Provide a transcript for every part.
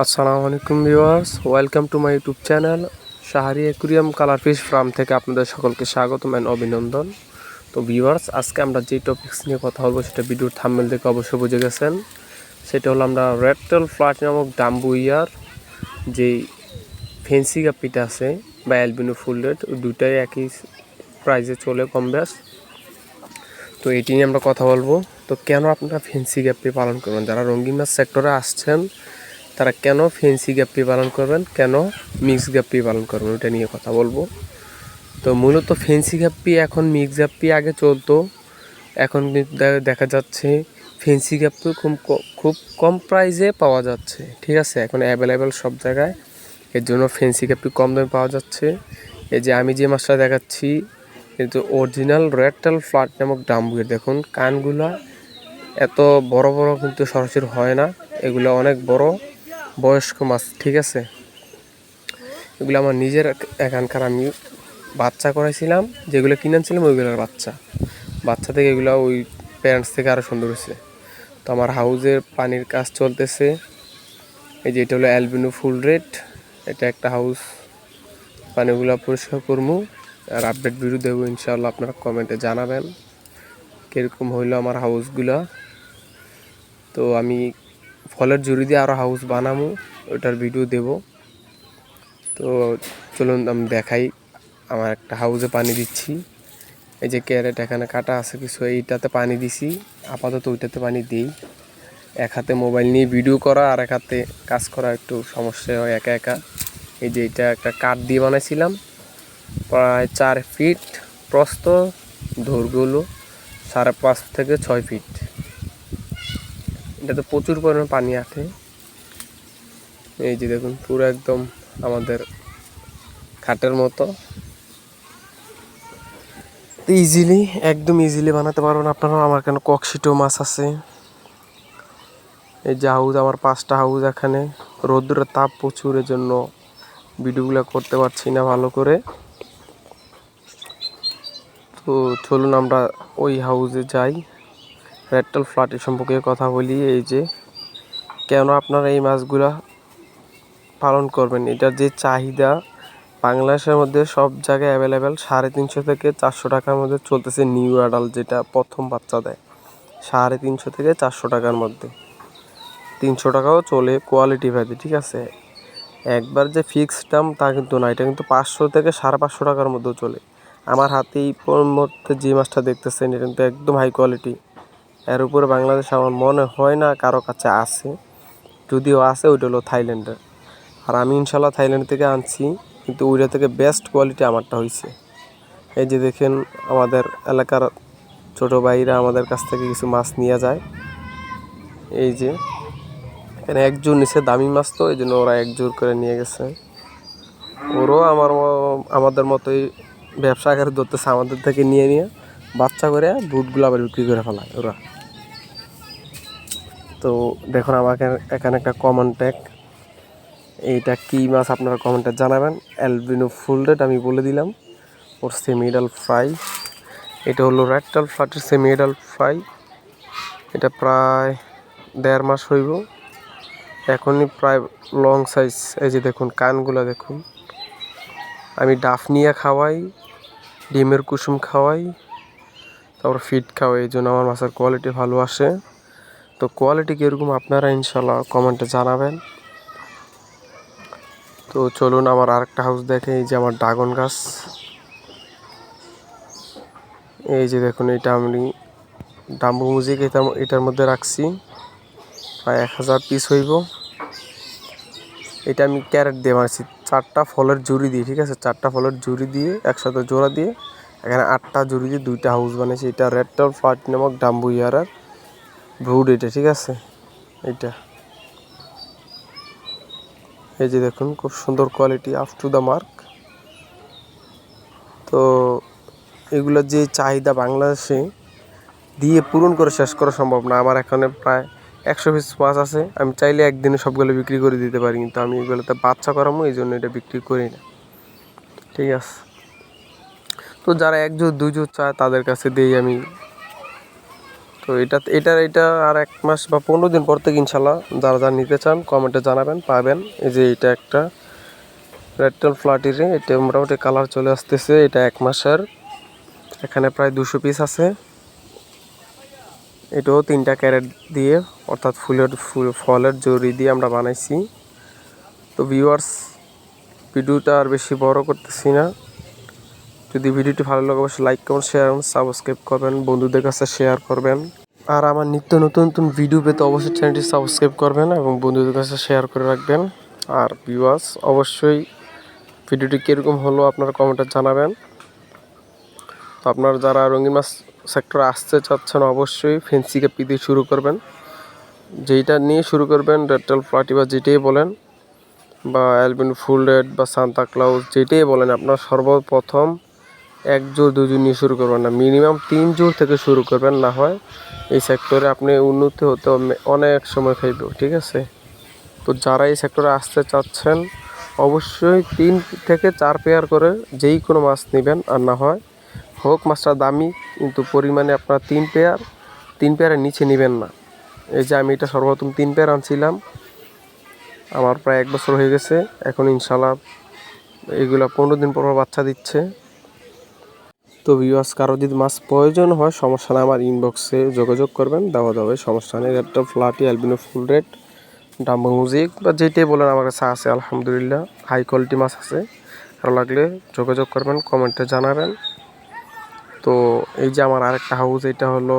আসসালামু আলাইকুম viewers, welcome to my YouTube channel Shahari aquarium colour fish farm থেকে আপনাদের সকলকে স্বাগতম অ্যান্ড অভিনন্দন। তো ভিউয়ার্স, আজকে আমরা যে টপিক্স নিয়ে কথা বলব সেটা ভিডিওর থাম্বেল দেখে অবশ্যই বুঝে গেছেন। সেটা হলো আমরা রেডটেল ফ্লাট নামক ডাম্বু ইয়ার যেই ফেন্সি গাপ্পিটা আছে বা অ্যালবিনো ফুল রেড দুটাই একই প্রাইসে চলে কম বেশ। তো এটি নিয়ে আমরা কথা বলব। তো কেন আপনারা ফেন্সি গাপ্পি পালন করবেন? যারা রঙ্গিন মাছ সেক্টরে আসছেন তারা কেন ফেন্সি গাপ্পি পালন করবেন? কেন মিক্স গাপ্পি পালন করবেন? ওটা নিয়ে কথা বলব। তো মূলত ফেন্সি গাপ্পি এখন মিক্স গাপ্পি আগে চলতো। এখন দেখা যাচ্ছে ফেন্সি গাপ্পি খুব ক- খুব কম প্রাইসে পাওয়া যাচ্ছে। ঠিক আছে? এখন অ্যাভেলেবেল সব জায়গায়। এর জন্য ফেন্সি গাপ্পি কম দামে পাওয়া যাচ্ছে। এই যে আমি যে মাছটা দেখাচ্ছি কিন্তু অরিজিনাল রেডটেল ফ্লাট নামক ডাম্বুয়ের দেখুন, কানগুলা এত বড় বড় কিন্তু সরাসরি হয় না। এগুলো অনেক বড়। বয়স্ক মাছ, ঠিক আছে? এগুলো আমার নিজের এখানকার আমি বাচ্চা করাইছিলাম, যেগুলো কিনে আনছিলাম ওইগুলোর বাচ্চা। বাচ্চা থেকে এগুলো ওই প্যারেন্টস থেকে আরও সুন্দর হয়েছে। তো আমার হাউজের পানির কাজ চলতেছে। এই যে এটা হলো অ্যালবিনো ফুল রেড এটা একটা হাউস পানিগুলো পরিষ্কার করব আর আপডেট ভিডিও দেবো ইনশাল্লাহ আপনারা কমেন্টে জানাবেন। কীরকম হইল আমার হাউসগুলা তো আমি ফলের জুড়ি দিয়ে আরও হাউস বানাবো ওটার ভিডিও দেব। তো চলুন, আমি দেখাই, আমার একটা হাউসে পানি দিচ্ছি। এই যে ক্যারেট এখানে কাটা আছে কিছু, এইটাতে পানি দিছি, আপাতত ওইটাতে পানি দিই। এক হাতে মোবাইল নিয়ে ভিডিও করা, আর এক হাতে কাজ করা একটু সমস্যা হয় একা একা। এই যে এটা একটা কাঠ দিয়ে বানাইছিলাম, প্রায় চার ফিট প্রস্ত হলো সাড়ে পাঁচ থেকে ছয় ফিট এটাতে প্রচুর পরিমাণে পানি আছে। এই যে দেখুন, পুরো একদম আমাদের খাটের মতো। ইজিলি একদম ইজিলি বানাতে পারবেন আপনারা। আমার কেন ককশিটো মাছ আছে। এই যে হাউস আমার পাঁচটা হাউস এখানে। রোদ্রের তাপ প্রচুর এর জন্য ভিডিওগুলো করতে পারছি না ভালো করে। তো চলুন আমরা ওই হাউসে যাই। রেডটাল ফ্ল্যাটের সম্পর্কে কথা বলি, এই যে কেন আপনারা এই মাছগুলা পালন করবেন? এটার যে চাহিদা, বাংলাদেশের মধ্যে সব জায়গায় অ্যাভেলেবেল সাড়ে তিনশো থেকে চারশো টাকার মধ্যে চলতেছে নিউ অ্যাডাল যেটা প্রথম বাচ্চা দেয়। সাড়ে তিনশো থেকে চারশো টাকার মধ্যে। তিনশো টাকাও চলে কোয়ালিটি ভেদে ঠিক আছে? একবার যে ফিক্সড দাম তা কিন্তু না, এটা কিন্তু পাঁচশো থেকে সাড়ে পাঁচশো টাকার মধ্যেও চলে। আমার হাতেই মধ্যে যে মাছটা দেখতেছেন, এটা কিন্তু একদম হাই কোয়ালিটি এর উপরে বাংলাদেশ আমার মনে হয় না কারও কাছে আছে। যদিও আছে, ওইটা হলো থাইল্যান্ডের। আর আমি ইনশাল্লাহ থাইল্যান্ড থেকে আনছি, কিন্তু ওইটা থেকে বেস্ট কোয়ালিটি আমারটা হয়েছে এই যে দেখেন, আমাদের এলাকার ছোট ভাইরা আমাদের কাছ থেকে কিছু মাছ নিয়ে যায়। এই যে, এখানে একজোর নিচে দামি মাছ তো, এই জন্য ওরা একজোর করে নিয়ে গেছে। ওরও আমার আমাদের মতোই ব্যবসা আকারে ধরতেছে, আমাদের থেকে নিয়ে নিয়ে বাচ্চা করে বুটগুলো আবার বিক্রি করে ফেলায় ওরা। তো দেখুন, আমাকে এখানে একটা কমন ট্যাগ এইটা কী মাছ আপনারা কমেন্টে জানাবেন। অ্যালবিনো ফুল রেড আমি বলে দিলাম। ওর সেমিডাল ফ্রাই এটা হলো রেডটাল ফ্লাটের সেমিডাল ফ্রাই এটা প্রায় দেড় মাস হইব। এখনই প্রায় লং সাইজ এই যে দেখুন, কানগুলো দেখুন। আমি ডাফ নিয়ে খাওয়াই, ডিমের কুসুম খাওয়াই, তারপর ফিড খাওয়াই। এই জন্য আমার মাছের কোয়ালিটি ভালো আসে। তো কোয়ালিটি কীরকম আপনারা ইনশাল্লাহ কমেন্টে জানাবেন। তো চলুন আমার আরেকটা হাউস দেখে এই যে আমার ড্রাগন গাছ। এই যে দেখুন, এটা আমি ডাম্বু মুজিক এটা এটার মধ্যে রাখছি। প্রায় এক হাজার পিস হইব। এটা আমি ক্যারেট দিয়ে বানাচ্ছি চারটা ফলের জুড়ি দিয়ে, ঠিক আছে? চারটা ফলের জুড়ি দিয়ে, একসাথে জোড়া দিয়ে, এখানে আটটা জুড়ি দিয়ে দুইটা হাউস বানিয়েছি এটা রেড টল নামক ডাম্বু ইয়ারার ব্রুড এটা, ঠিক আছে? এইটা। এই যে দেখুন, খুব সুন্দর quality up to the mark তো এগুলোর যে চাহিদা বাংলাদেশে দিয়ে পূরণ করে শেষ করা সম্ভব না। আমার এখানে প্রায় একশো পিস মাছ আছে। আমি চাইলে একদিনে সবগুলো বিক্রি করে দিতে পারি, কিন্তু আমি এগুলোতে বাচ্চা করামো, এই জন্য এটা বিক্রি করি না। ঠিক আছে? তো যারা এক জোর দুই চায়, তাদের কাছে দিই আমি তো এটা, এটার এটা আর এক মাস বা পনেরো দিন পর থেকে ইনশাল্লাহ যারা যারা নিতে চান কমেন্টে জানাবেন, পাবেন। এই যে এটা একটা রেডটেল ফ্লাটিরে এটা মোটামুটি কালার চলে আসতেছে, এটা এক মাসের। এখানে প্রায় দুশো পিস আছে। এটাও তিনটা ক্যারেট দিয়ে, অর্থাৎ ফুলের, ফুল, ফলের জড়ি দিয়ে আমরা বানাইছি। তো ভিউয়ার্স ভিডিওটা আর বেশি বড় করতেছি না। যদি ভিডিওটি ভালো লাগে, অবশ্যই লাইক করুন শেয়ার করুন সাবস্ক্রাইব করবেন। বন্ধুদের কাছে শেয়ার করবেন। আর আমার নিত্য নতুন নতুন ভিডিও পেতে অবশ্যই চ্যানেলটি সাবস্ক্রাইব করবেন এবং বন্ধুদের কাছে শেয়ার করে রাখবেন। আর ভিউয়ার্স অবশ্যই ভিডিওটি কীরকম হলো আপনারা কমেন্টে জানাবেন। তো আপনারা যারা রঙিন মাছ সেক্টরে আসতে চাচ্ছেন, অবশ্যই ফেন্সি ক্যাপি দিয়ে শুরু করবেন। যেইটা নিয়ে শুরু করবেন রেডটেল ফ্লাটি বা যেটাই বলেন, বা অ্যালবিন ফুল রেড বা সান্তা ক্লাউজ যেটাই বলেন, আপনার সর্বপ্রথম এক জোর দুই জোর নিয়ে শুরু করবেন না। মিনিমাম তিন জোর থেকে শুরু করবেন, না হয় এই সেক্টরে আপনি উন্নতি হতে অনেক সময় খাইব, ঠিক আছে? তো যারা এই সেক্টরে আসতে চাচ্ছেন, অবশ্যই তিন থেকে চার পেয়ার করে যেই কোনো মাছ নেবেন, আর না হয় হোক মাছটা দামি, কিন্তু পরিমাণে আপনার তিন পেয়ার তিন পেয়ারের নিচে নেবেন না। এই যে আমি এটা সর্বপ্রথম তিন পেয়ার আনছিলাম, আমার প্রায় এক বছর হয়ে গেছে, এখন ইনশাল্লাহ এগুলা পনেরো দিন পর বাচ্চা দিচ্ছে। তো ভিউয়ার্স কারও যদি মাছ প্রয়োজন হয়, সমস্যা নেই, আমার ইনবক্সে যোগাযোগ করবেন দেওয়া যাবে সমস্যা নেই। একটা ফ্লাটি অ্যালবিনো ফুল রেট ডাম্বো মিউজিক বা যেটাই বলেন, আমার কাছে আছে, আলহামদুলিল্লাহ। হাই কোয়ালিটি মাছ আছে। ভালো লাগলে যোগাযোগ করবেন, কমেন্টে জানাবেন। তো এই যে আমার আরেকটা হাউস এটা হলো,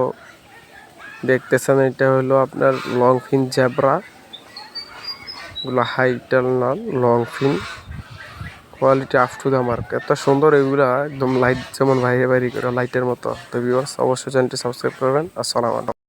দেখতেছেন, এটা হলো আপনার লং ফিন জ্যাবরা এগুলো হাইটাল না long fin quality up to the mark এত সুন্দর এগুলা, একদম লাইট যেমন বাইরে বাইরে করে লাইটের মতো। তো ভিউয়ার্স অবশ্যই চ্যানেলটি সাবস্ক্রাইব করবেন। আসসালামু আলাইকুম।